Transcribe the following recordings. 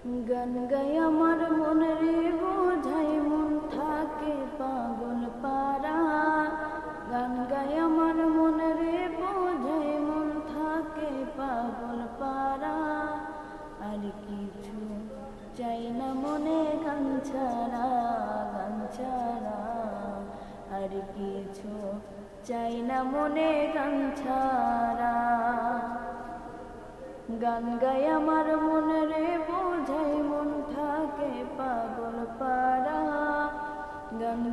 গান গাই আমার মনের বোঝাই মন থাকে পাগল পারা গান গাই আমার মনের বোঝাই মন থাকে পাগল পারা আর কিছু চাই না মনে গান ছাড়া গান ছাড়া। আর কিছু চাই না মনে গান ছাড়া। গান গাই আমার মনে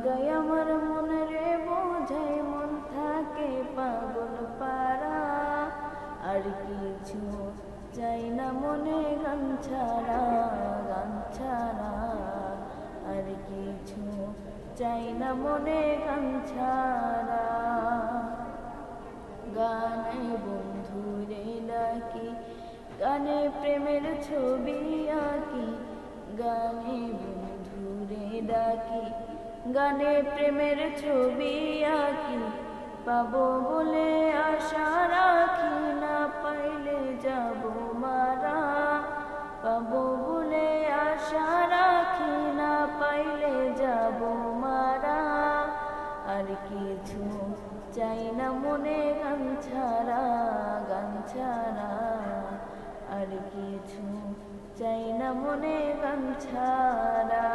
গান গাই আমার মনে রে বোঝাই মন থাকে পাগল পারা আর কিছু চাই না মনে গান ছাড়া গান ছাড়া। আর কিছু চাই না মনে গান ছাড়া। গানে বন্ধুরে ডাকি, গানে প্রেমের ছবি আঁকি। গানে বন্ধুরে ডাকি গানে প্রেমের ছবি আঁকি, পাবো বলে আশা রাখি, না পাইলে যাব মারা। পাবো বলে আশা রাখি, না পাইলে যাব মারা। আর কিছু চাই না মনে গান ছাড়া গান ছাড়া। আর কিছু চাই না মনে গান ছাড়া।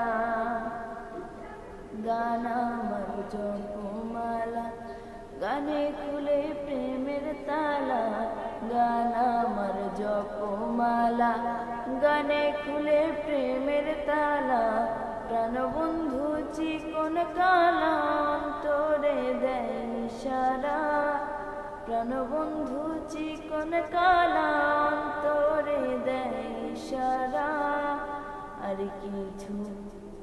গান আমার জপমালা, গানে খুলে প্রেমের তালা, গান আমার জপমালা, গানে খুলে প্রেমের তালা, প্রাণবন্ধু চিকন কালা অন্তরে দেয় সারা প্রাণবন্ধু চিকন কালা অন্তরে দেয় সারা আর কিছু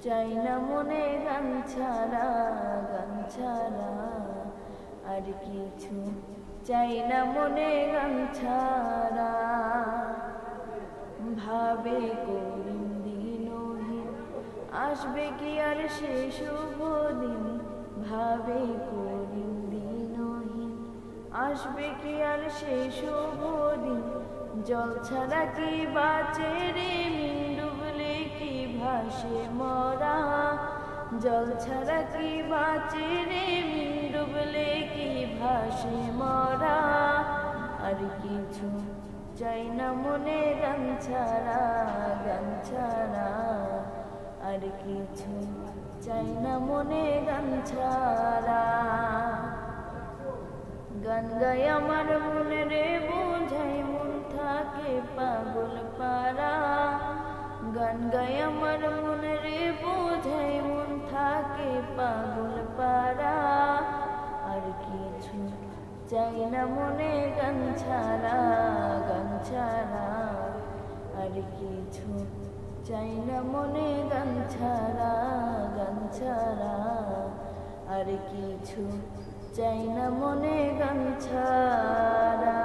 চাই না মনে গান ছাড়া গান ছাড়া আর কিছু চাই না মনে গান ছাড়া। ভাবে করিম দিনহীন আসবে কি আর সে শুভ দিন? ভাবে করিম দিনহীন আসবে কি আর সে শুভ দিন? জল ছাড়া কি বাঁচে রে মিন ভাসে মরা। জল ছাড়া কি বাঁচে রে ডুবলে কি ভাসে মরা? আর কিছু চাই না মনে গান ছাড়া গান ছাড়া। আর কিছু চাই না মনে গান ছাড়া। গান আমার মনে রে, বোঝাই মন থাকে পাগল গান গাই আমার মনে রে বোঝাই মন থাকে পাগল পারা আর কিছু চাই না মনে গান ছাড়া গান ছাড়া। আর কিছু চাই না মনে গান ছাড়া গান ছাড়া। আর কিছু চাই না মনে গান ছাড়া।